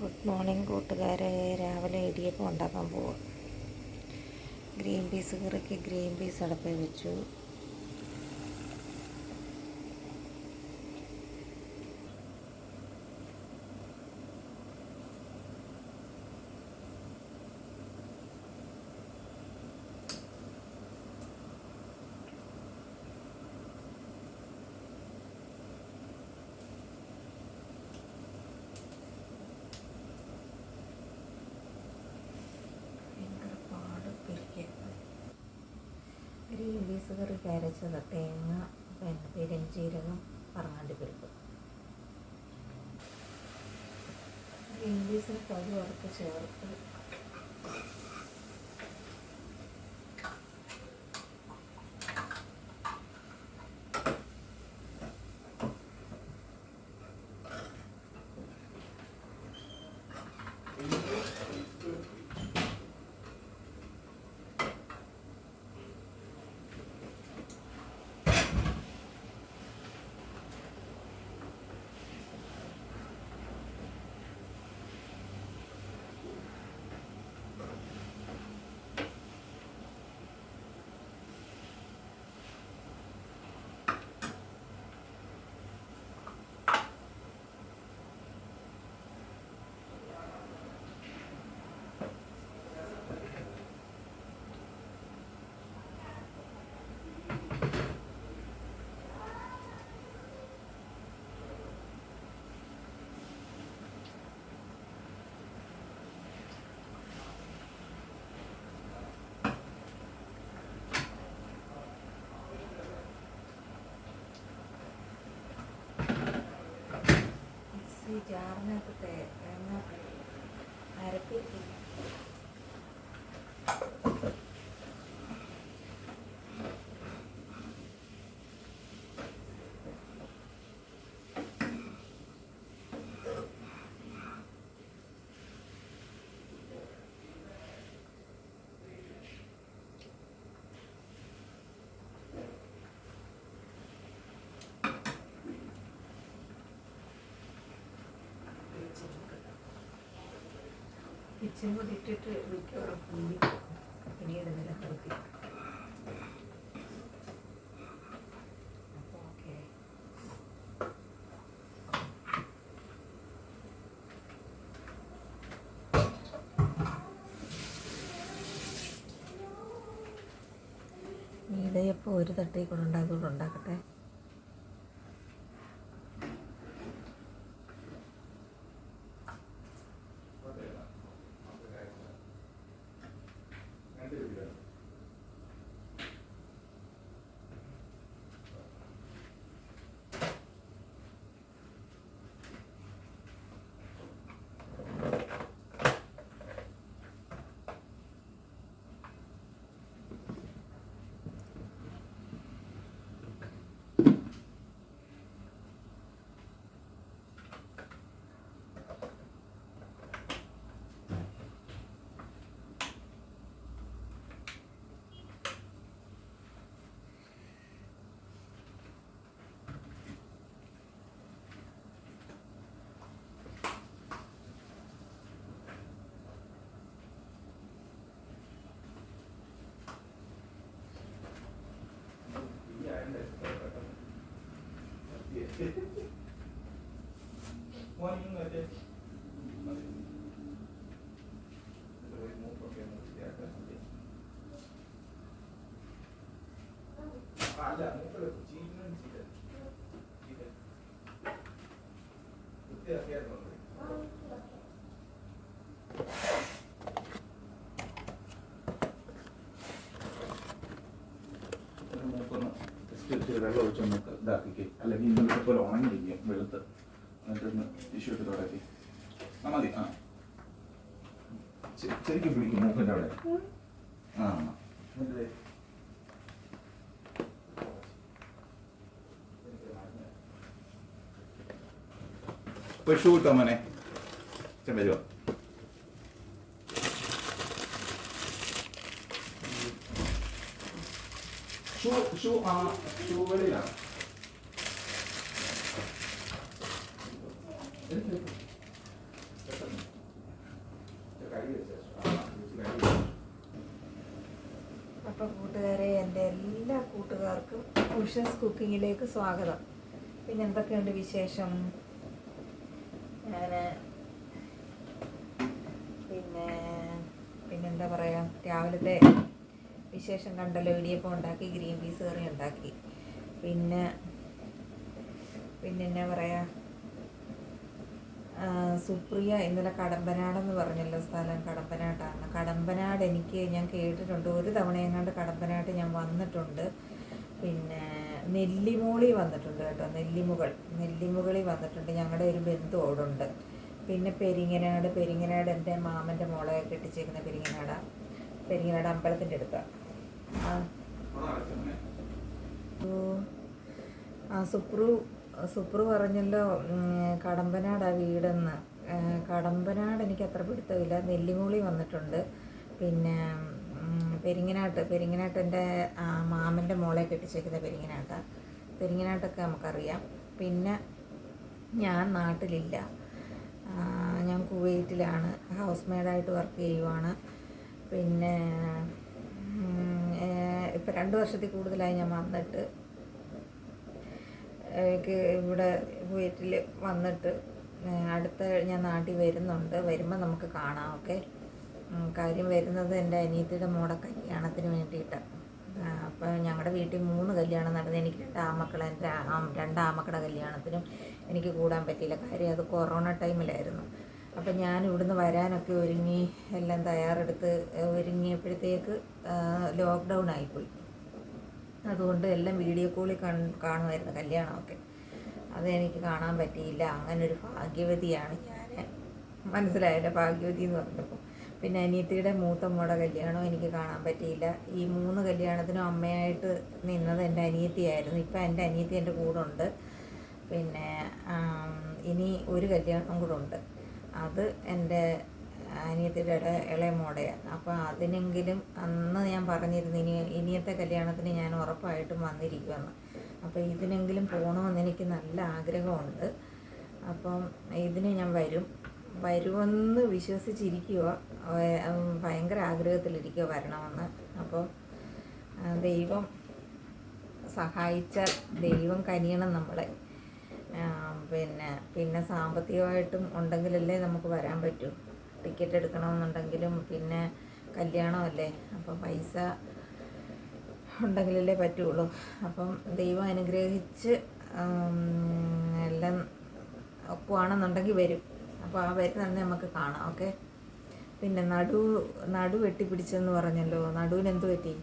Good morning കൂട്ടുകാരെ. രാവിലെ ഇടിയപ്പം ഉണ്ടാക്കാൻ പോവുക ഗ്രീൻ പീസ് കറിക്ക് ഗ്രീൻ പീസ് അടപ്പിൽ വെച്ചു. ഗ്രീൻ പീസ് കറിക്ക് തേങ്ങ പിന്നെ പെരുംജീരകം പറങ്ങാണ്ടി പരിപ്പ്. ഗ്രീൻ പീസിന് പകുതി വറുത്ത് ചേർത്ത് ജാറിനകത്ത് തേങ്ങ അരപ്പിട്ട് ഇട്ടിട്ട് മിക്കവാറും കൂടി പിന്നീട് ഓക്കെ. ഇടയപ്പം ഒരു തട്ടേ കൂടെ ജസ്റ്റ് ഇച്ചിരി നമുക്ക് ഇതാക്കിക്ക്. അല്ലെങ്കിൽ ഇന്നലത്തെ പോലെ ഉണങ്ങിയിരിക്കുക വെളുത്ത്. എന്നിട്ടൊന്ന് ടിഷ്യൂ ഇട്ട് തുടക്കി ആ മതി. ആ. ശരിക്കും പിടിക്കും മൂക്കിന്റെ അവിടെ. ആ എന്നിട്ട് പോയി ഷൂ ഇട്ടോ മോനെ? ചെ ഷൂ ഷൂ ആ ഷൂ വെളിയിലാണ് അപ്പോൾ കൂട്ടുകാരെ എന്റെ എല്ലാ കൂട്ടുകാർക്കും ഉഷസ് കുക്കിങ്ങിലേക്ക് സ്വാഗതം. പിന്നെ എന്തൊക്കെയുണ്ട് വിശേഷം? ഞാൻ പിന്നെ പിന്നെന്താ പറയാ? രാവിലത്തെ വിശേഷം കണ്ടല്ലോ ഇടിയപ്പം ഉണ്ടാക്കി ഗ്രീൻ പീസ് കറി ഉണ്ടാക്കി. പിന്നെ പിന്നെ എന്നാ പറയുക സുപ്രിയ ഇന്നലെ കടമ്പനാടെന്ന് പറഞ്ഞല്ലോ സ്ഥലം കടമ്പനാട്ടാണ്. കടമ്പനാട് എനിക്ക് ഞാൻ കേട്ടിട്ടുണ്ട്. ഒരു തവണ എങ്ങാണ്ട് കടമ്പനാട്ട് ഞാൻ വന്നിട്ടുണ്ട്. പിന്നെ നെല്ലിമൂളി വന്നിട്ടുണ്ട് കേട്ടോ നെല്ലിമുകൾ. നെല്ലിമുകളിൽ വന്നിട്ടുണ്ട്. ഞങ്ങളുടെ ഒരു ബന്ധു അവിടെ ഉണ്ട് പിന്നെ പെരിങ്ങനാട് പെരിങ്ങനാട് എന്റെ മാമന്റെ മോളെ കെട്ടിച്ചേക്കുന്ന പെരിങ്ങനാടാ. പെരിങ്ങനാട് അമ്പലത്തിന്റെ അടുത്താണ് ആ. സുപ്രു സുപ്രു പറഞ്ഞല്ലോ കടമ്പനാടാ വീടെന്ന്. കടമ്പനാട് എനിക്ക് അത്ര പിടുത്തമില്ല. നെല്ലിമൂളി വന്നിട്ടുണ്ട്. പിന്നെ പെരിങ്ങനാട്ട് പെരിങ്ങനാട്ട് എന്റെ മാമന്റെ മോളെ കെട്ടിച്ചേക്കുന്ന പെരിങ്ങനാട്ടാണ് പെരിങ്ങനാട്ടൊക്കെ നമുക്കറിയാം. പിന്നെ ഞാൻ നാട്ടിലില്ല. ഞാൻ കുവൈറ്റിലാണ്. ഹൗസ് മെയ്ഡായിട്ട് വർക്ക് ചെയ്യുവാണ്. പിന്നെ ഇപ്പം രണ്ട് വർഷത്തിൽ കൂടുതലായി ഞാൻ വന്നിട്ട് എനിക്ക് ഇവിടെ വീട്ടിൽ വന്നിട്ട് അടുത്ത ഞാൻ നാട്ടിൽ വരുന്നുണ്ട്. വരുമ്പോൾ നമുക്ക് കാണാം ഓക്കെ? കാര്യം വരുന്നത് എന്റെ അനിയത്തിയുടെ മോടെ കല്യാണത്തിന് വേണ്ടിയിട്ട്. അപ്പോൾ ഞങ്ങളുടെ വീട്ടിൽ മൂന്ന് കല്യാണം നടന്നു എനിക്ക് രണ്ട് ആമക്കൾ എന്റെ ആ- രണ്ട് ആമക്കളുടെ കല്യാണത്തിനും എനിക്ക് കൂടാൻ പറ്റിയില്ല. കാര്യം അത് കൊറോണ ടൈമിലായിരുന്നു. അപ്പം ഞാൻ ഇവിടുന്ന് വരാനൊക്കെ ഒരുങ്ങി എല്ലാം തയ്യാറെടുത്ത് ഒരുങ്ങിയപ്പോഴത്തേക്ക് ലോക്ക്ഡൗൺ ആയിപ്പോയി. അതുകൊണ്ട് എല്ലാം വീഡിയോ കോളിൽ കാണുമായിരുന്നു കല്യാണമൊക്കെ. അതെനിക്ക് കാണാൻ പറ്റിയില്ല. അങ്ങനെ ഒരു ഭാഗ്യവതിയാണ് ഞാൻ. മനസ്സിലായല്ലോ ഭാഗ്യവതി എന്ന് പറഞ്ഞപ്പോൾ പിന്നെ അനിയത്തിയുടെ മൂത്ത മോടെ കല്യാണം എനിക്ക് കാണാൻ പറ്റിയില്ല. ഈ മൂന്ന് കല്യാണത്തിനും അമ്മയായിട്ട് നിന്നത് എന്റെ അനിയത്തിയായിരുന്നു. ഇപ്പം എന്റെ അനിയത്തി എന്റെ കൂടെ ഉണ്ട്. പിന്നെ ഇനി ഒരു കല്യാണം കൂടെ ഉണ്ട്. അത് എന്റെ അനിയത്തിയുടെ ഇളയ മോടെയാണ്. അപ്പോൾ അതിനെങ്കിലും അന്ന് ഞാൻ പറഞ്ഞിരുന്നു ഇനി ഇനിയത്തെ കല്യാണത്തിന് ഞാൻ ഉറപ്പായിട്ടും വന്നിരിക്കുമെന്ന്. അപ്പോൾ ഇതിനെങ്കിലും പോകണമെന്ന് എനിക്ക് നല്ല ആഗ്രഹമുണ്ട്. അപ്പം ഇതിന് ഞാൻ വരും. വരുമെന്ന് വിശ്വസിച്ചിരിക്കുക ഭയങ്കര ആഗ്രഹത്തിലിരിക്കുക വരണമെന്ന്. അപ്പോൾ ദൈവം സഹായിച്ചാൽ ദൈവം കനിയണം നമ്മളെ. പിന്നെ പിന്നെ സാമ്പത്തികമായിട്ടും ഉണ്ടെങ്കിലല്ലേ നമുക്ക് വരാൻ പറ്റൂ. ടിക്കറ്റ് എടുക്കണമെന്നുണ്ടെങ്കിലും പിന്നെ കല്യാണമല്ലേ? അപ്പം പൈസ ഉണ്ടെങ്കിലല്ലേ പറ്റുള്ളൂ. അപ്പം ദൈവം അനുഗ്രഹിച്ച് എല്ലാം ഒക്കുവാണെന്നുണ്ടെങ്കിൽ വരും. അപ്പോൾ ആ വരുന്നുണ്ടെങ്കിൽ നമുക്ക് കാണാം ഓക്കെ? പിന്നെ നടു നടു വെട്ടിപ്പിടിച്ചെന്ന് പറഞ്ഞല്ലോ. നടുവിന് എന്ത് പറ്റി?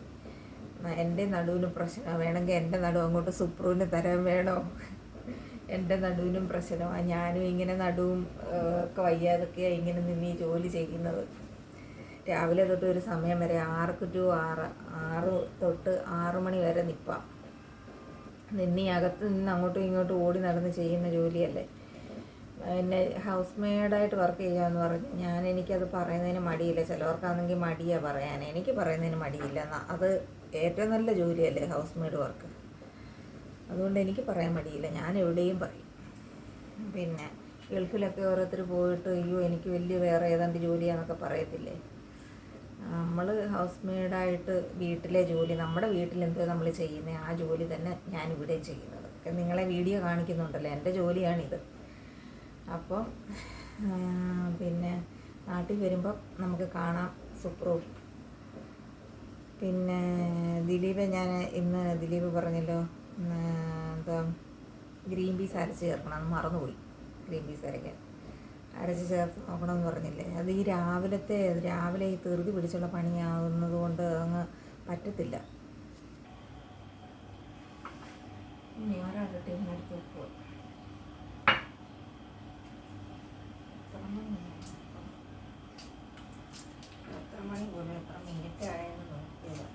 എന്റെ നടുവിന് പ്രശ്നം വേണമെങ്കിൽ എന്റെ നടു അങ്ങോട്ട് സുപ്രൂവിന് തരാൻ വേണോ? എന്റെ നടുവിനും പ്രശ്നമാണ്. ഞാനും ഇങ്ങനെ നടുവും ഒക്കെ വയ്യാതൊക്കെയാണ് ഇങ്ങനെ നിന്ന് ഈ ജോലി ചെയ്യുന്നത്. രാവിലെ തൊട്ട് ഒരു സമയം വരെ ആറ് ടു ആറ് ആറ് തൊട്ട് ആറ് മണി വരെ നിൽപ്പാം നിന്നി അകത്ത് നിന്ന് അങ്ങോട്ടും ഇങ്ങോട്ടും ഓടി നടന്ന് ചെയ്യുന്ന ജോലിയല്ലേ. എന്നെ ഹൗസ് മെയ്ഡായിട്ട് വർക്ക് ചെയ്യാമെന്ന് പറഞ്ഞു. ഞാൻ എനിക്കത് പറയുന്നതിന് മടിയില്ല. ചിലവർക്കാണെങ്കിൽ മടിയാണ് പറയാൻ. എനിക്ക് പറയുന്നതിന് മടിയില്ല. അത് ഏറ്റവും നല്ല ജോലിയല്ലേ ഹൗസ് മെയ്ഡ് വർക്ക്. അതുകൊണ്ട് എനിക്ക് പറയാൻ മടിയില്ല. ഞാൻ എവിടെയും പറയും. പിന്നെ ഗൾഫിലൊക്കെ ഓരോരുത്തർ പോയിട്ട് അയ്യോ എനിക്ക് വലിയ വേറെ ഏതാണ്ട് ജോലിയാണെന്നൊക്കെ പറയത്തില്ലേ? നമ്മൾ ഹൗസ് മെയ്ഡായിട്ട് വീട്ടിലെ ജോലി നമ്മുടെ വീട്ടിൽ എന്തോ നമ്മൾ ചെയ്യുന്നത് ആ ജോലി തന്നെ ഞാൻ ഇവിടെ ചെയ്യുന്നത്. നിങ്ങളെ വീഡിയോ കാണിക്കുന്നുണ്ടല്ലോ എന്റെ ജോലിയാണിത്. അപ്പോൾ പിന്നെ നാട്ടിൽ വരുമ്പോൾ നമുക്ക് കാണാം സുപ്രൂ. പിന്നെ ദിലീപ് ഞാൻ ഇന്ന് ദിലീപ് പറഞ്ഞല്ലോ എന്താ ഗ്രീൻ പീസ് അരച്ച് ചേർക്കണം. അത് മറന്നുപോയി. ഗ്രീൻ പീസ് അരയ്ക്കാൻ. അരച്ച് ചേർത്ത് നോക്കണമെന്ന് പറഞ്ഞില്ലേ? അത് ഈ രാവിലത്തെ രാവിലെ ഈ തെറുതി പിടിച്ചുള്ള പണിയാവുന്നത് കൊണ്ട് അങ്ങ് പറ്റത്തില്ല. ഞാൻ ഒരാളുടെ ടീമിനടുത്ത് വെക്കുക എത്ര മണി എത്ര മണി പോലും എത്ര മിനിറ്റ് ആയെന്ന് നോക്കിയതാണ്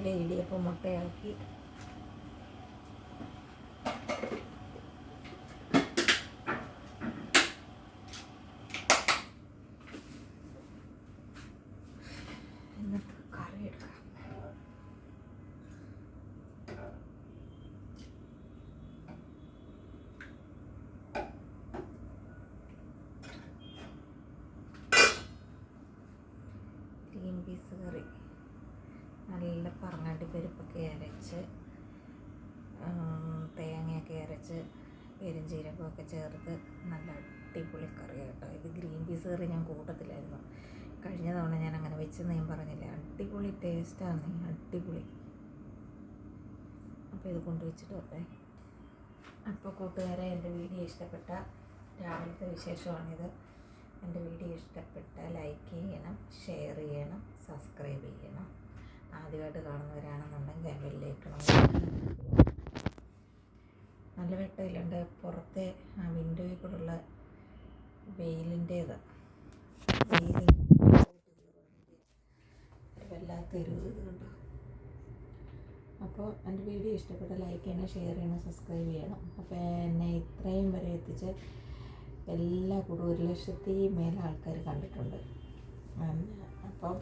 ഒന്നിലെ ഇടിയപ്പം മുട്ടയാക്കി. എന്നിട്ട് കറി എടുക്കാം പീസ് കറി നല്ല പറങ്ങാട്ടി പരിപ്പൊക്കെ അരച്ച് തേങ്ങയൊക്കെ അരച്ച് പെരുംജീരകമൊക്കെ ചേർത്ത് നല്ല അടിപൊളി കറി കേട്ടോ ഇത് ഗ്രീൻ പീസ് കറി ഞാൻ കൂട്ടത്തിലായിരുന്നു. കഴിഞ്ഞ തവണ ഞാൻ അങ്ങനെ വെച്ചെന്ന് ഞാൻ പറഞ്ഞില്ല അടിപൊളി ടേസ്റ്റാണ് അടിപൊളി. അപ്പോൾ ഇത് കൊണ്ടുവച്ചിട്ട് വരട്ടെ അപ്പോൾ കൂട്ടുകാരെ എന്റെ വീഡിയോ ഇഷ്ടപ്പെട്ട രാവിലത്തെ വിശേഷമാണിത്. എന്റെ വീഡിയോ ഇഷ്ടപ്പെട്ട ലൈക്ക് ചെയ്യണം ഷെയർ ചെയ്യണം സബ്സ്ക്രൈബ് ചെയ്യണം. ആദ്യമായിട്ട് കാണുന്നവരാണെന്നുണ്ടെങ്കിൽ ബെല്ലേക്കണം നല്ല വെട്ടയിലുണ്ട്. പുറത്തെ ആ വിൻഡോയിൽ കൂടെയുള്ള വെയിലിന്റേത്. വല്ലാത്തൊരു അപ്പോൾ എന്റെ വീഡിയോ ഇഷ്ടപ്പെട്ട ലൈക്ക് ചെയ്യണം ഷെയർ ചെയ്യണം സബ്സ്ക്രൈബ് ചെയ്യണം. അപ്പോൾ എന്നെ ഇത്രയും വരെ എത്തിച്ച് എല്ലാ കൂടും ഒരു ലക്ഷത്തി മേലെ ആൾക്കാർ കണ്ടിട്ടുണ്ട്. അപ്പം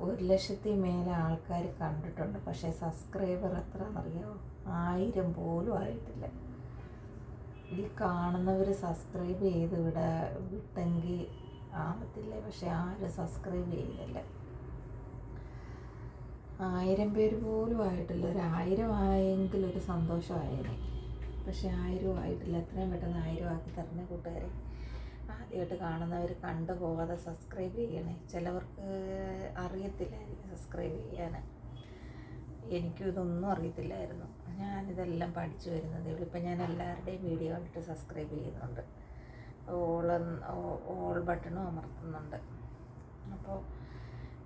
ഒരു ലക്ഷത്തി മേലെ ആൾക്കാർ കണ്ടിട്ടുണ്ട്. പക്ഷേ സബ്സ്ക്രൈബർ എത്ര എത്രയാണെന്നറിയാമോ ആയിരം പോലും ആയിട്ടില്ല. ഈ കാണുന്നവർ സബ്സ്ക്രൈബ് ചെയ്ത് ഇവിടെ വിട്ടെങ്കിൽ ആവത്തില്ല. പക്ഷെ ആരും സബ്സ്ക്രൈബ് ചെയ്യുന്നില്ല. ആയിരം പേര് പോലും ആയിട്ടില്ല. ഒരു ആയിരം ആയെങ്കിൽ ഒരു സന്തോഷമായേനെ. പക്ഷെ ആയിരം ആയിട്ടില്ല. എത്രയും പെട്ടെന്ന് ആയിരം ആക്കി തരുന്ന കൂട്ടുകാരെ. ആദ്യമായിട്ട് കാണുന്നവർ കണ്ടു പോകാതെ സബ്സ്ക്രൈബ് ചെയ്യണേ. ചിലവർക്ക് അറിയത്തില്ലായിരിക്കും സബ്സ്ക്രൈബ് ചെയ്യാൻ. എനിക്കും ഇതൊന്നും അറിയത്തില്ലായിരുന്നു. ഞാനിതെല്ലാം പഠിച്ചു വരുന്നതേ ഇപ്പം ഞാൻ എല്ലാവരുടെയും വീഡിയോ കണ്ടിട്ട് സബ്സ്ക്രൈബ് ചെയ്യുന്നുണ്ട്. ഓൾ ഓൾ ബട്ടണും അമർത്തുന്നുണ്ട്. അപ്പോൾ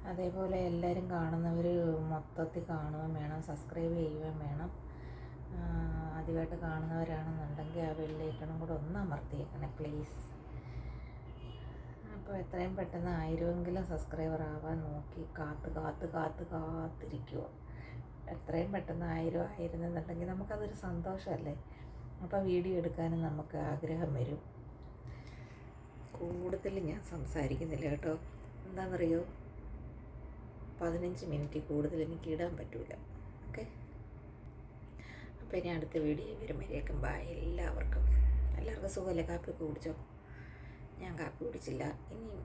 അതേപോലെ എല്ലാവരും കാണുന്നവർ മൊത്തത്തിൽ കാണുകയും വേണം സബ്സ്ക്രൈബ് ചെയ്യുകയും വേണം. ആദ്യമായിട്ട് കാണുന്നവരാണെന്നുണ്ടെങ്കിൽ ആ ബെല്ലൈക്കണും കൂടെ ഒന്ന് അമർത്തിയേക്കണേ പ്ലീസ് അപ്പോൾ എത്രയും പെട്ടെന്ന് ആയിരമെങ്കിലും സബ്സ്ക്രൈബർ ആവാൻ നോക്കി കാത്ത് കാത്ത് കാത്ത് കാത്തിരിക്കുക എത്രയും പെട്ടെന്ന് ആയിരം ആയിരുന്നെന്നുണ്ടെങ്കിൽ നമുക്കതൊരു സന്തോഷമല്ലേ? അപ്പോൾ വീഡിയോ എടുക്കാനും നമുക്ക് ആഗ്രഹം വരും. കൂടുതൽ ഞാൻ സംസാരിക്കുന്നില്ല കേട്ടോ. എന്താണെന്നറിയോ? പതിനഞ്ച് മിനിറ്റ് കൂടുതൽ എനിക്ക് ഇടാൻ പറ്റില്ല ഓക്കെ? അപ്പോൾ ഇനി അടുത്ത വീഡിയോ വരുമ്പോഴേക്കും ബായ് എല്ലാവർക്കും. എല്ലാവർക്കും സുഖമല്ലേ? കാപ്പിയൊക്കെ കുടിച്ചോ? ഞാൻ കാപ്പി കുടിച്ചില്ല. ഇനിയും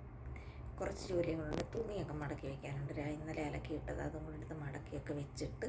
കുറച്ച് ജോലികളുണ്ട്. തുണിയൊക്കെ മടക്കി വെക്കാനുണ്ട്. ഇന്നലെ അലക്കി ഇട്ടത് അതും കൂടെ എടുത്ത് മടക്കിയൊക്കെ വെച്ചിട്ട്